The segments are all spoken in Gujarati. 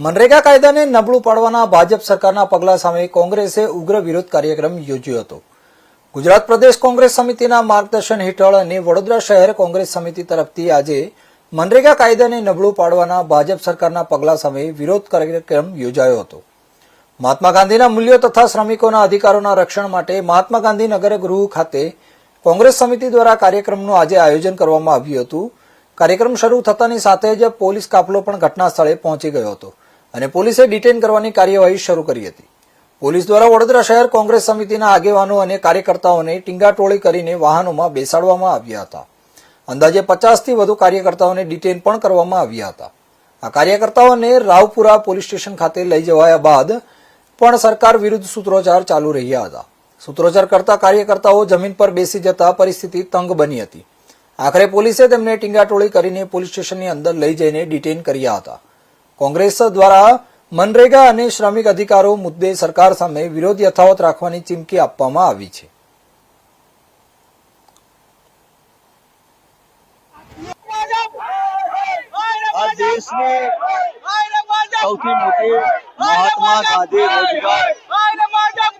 મનરેગા કાયદાને નબળું પાડવાના ભાજપ સરકારના પગલા સામે કોંગ્રેસે ઉગ્ર વિરોધ કાર્યક્રમ યોજ્યો હતો. ગુજરાત પ્રદેશ કોંગ્રેસ સમિતિના માર્ગદર્શન હેઠળ અને વડોદરા શહેર કોંગ્રેસ સમિતિ તરફથી આજે મનરેગા કાયદાને નબળું પાડવાના ભાજપ સરકારના પગલા સામે વિરોધ કાર્યક્રમ યોજાયો હતો. મહાત્મા ગાંધીના મૂલ્યો તથા શ્રમિકોના અધિકારોના રક્ષણ માટે મહાત્મા ગાંધી નગર ગૃહ ખાતે કોંગ્રેસ સમિતિ દ્વારા કાર્યક્રમનું આજે આયોજન કરવામાં આવ્યું હતું. કાર્યક્રમ શરૂ થતાની સાથે જ પોલીસ કાફલો પણ ઘટના સ્થળે પહોંચી ગયો હતો. અને પોલીસે ડિટેન કરવાની કાર્યવાહી શરૂ કરી હતી. પોલીસ દ્વારા વડોદરા શહેર કોંગ્રેસ સમિતિના આગેવાનો અને કાર્યકર્તાઓને ટીંગાટોળી કરીને વાહનોમાં બેસાડવામાં આવ્યા હતા. અંદાજે પચાસથી વધુ કાર્યકર્તાઓને ડિટેન પણ કરવામાં આવ્યા હતા. આ કાર્યકર્તાઓને રાવપુરા પોલીસ સ્ટેશન ખાતે લઈ જવાયા બાદ પણ સરકાર વિરુદ્ધ સૂત્રોચ્ચાર ચાલુ રહ્યા હતા. સૂત્રોચ્ચાર કરતા કાર્યકર્તાઓ જમીન પર બેસી જતા પરિસ્થિતિ તંગ બની હતી. આખરે પોલીસે તેમને ટીંગાટોળી કરીને પોલીસ સ્ટેશનની અંદર લઈ જઈને ડિટેન કર્યા હતા. કોંગ્રેસ દ્વારા મનરેગા અને શ્રમિક અધિકારો મુદ્દે સરકાર સામે વિરોધ યથાવત રાખવાની ચીમકી આપવામાં આવી છે. આ દેશની સૌથી મોટી મહાત્મા ગાંધી રોજગાર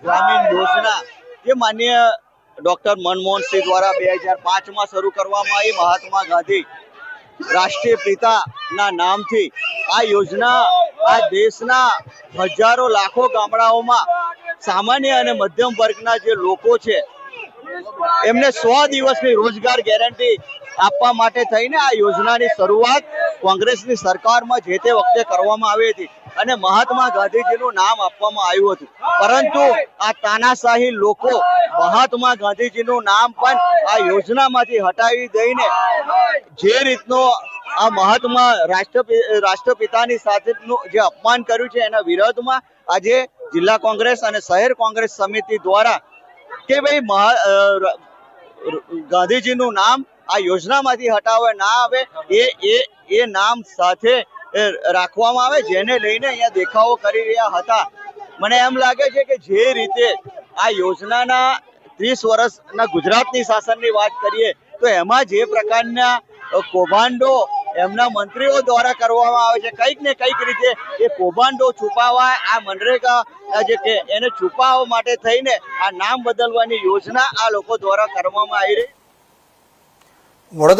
ગ્રામીણ યોજના, જે માન્ય ડોક્ટર મનમોહન સિંહ દ્વારા બે હજાર પાંચમાં શરૂ કરવામાં આવી. મહાત્મા ગાંધી રાષ્ટ્રીય પિતાના નામથી આ યોજના આ દેશના હજારો લાખો ગામડાઓમાં સામાન્ય અને મધ્યમ વર્ગના જે લોકો છે, એમને સો દિવસની રોજગાર ગેરંટી આપવા માટે થઈને આ યોજનાની શરૂઆત કોંગ્રેસની સરકારમાં જે તે વખતે કરવામાં આવી હતી. અને મહાત્મા ગાંધીજીનું નામ આપવામાં આવ્યું હતું. પરંતુ આ તાનાશાહી લોકો મહાત્મા ગાંધીજીનું નામ પણ આ યોજનામાંથી હટાવી દઈને જે રીતનો આ મહાત્મા રાષ્ટ્રપિતા, રાષ્ટ્રપિતાની સાથેનું જે અપમાન કર્યું છે એના વિરોધમાં આજે જિલ્લા કોંગ્રેસ અને શહેર કોંગ્રેસ સમિતિ દ્વારા કે ભાઈ મહા ગાંધીજીનું નામ આ યોજનામાંથી હટાવે ના આવે એ એ નામ સાથે રાખવામાં આવે, જેને લઈને અહીંયા દેખાવો કરી રહ્યા હતા. મને એમ લાગે છે કે જે રીતે આ યોજનાના ત્રીસ વર્ષના ગુજરાતની શાસનની વાત કરીએ, તો એમાં જે પ્રકારના કૌભાંડો એમના મંત્રીઓ દ્વારા કરવામાં આવે છે, કંઈક ને કંઈક રીતે એ કૌભાંડો છુપાવવા, આ મનરેગા જે કે એને છુપાવવા માટે થઈને આ નામ બદલવાની યોજના આ લોકો દ્વારા કરવામાં આવી રહી વડોદરા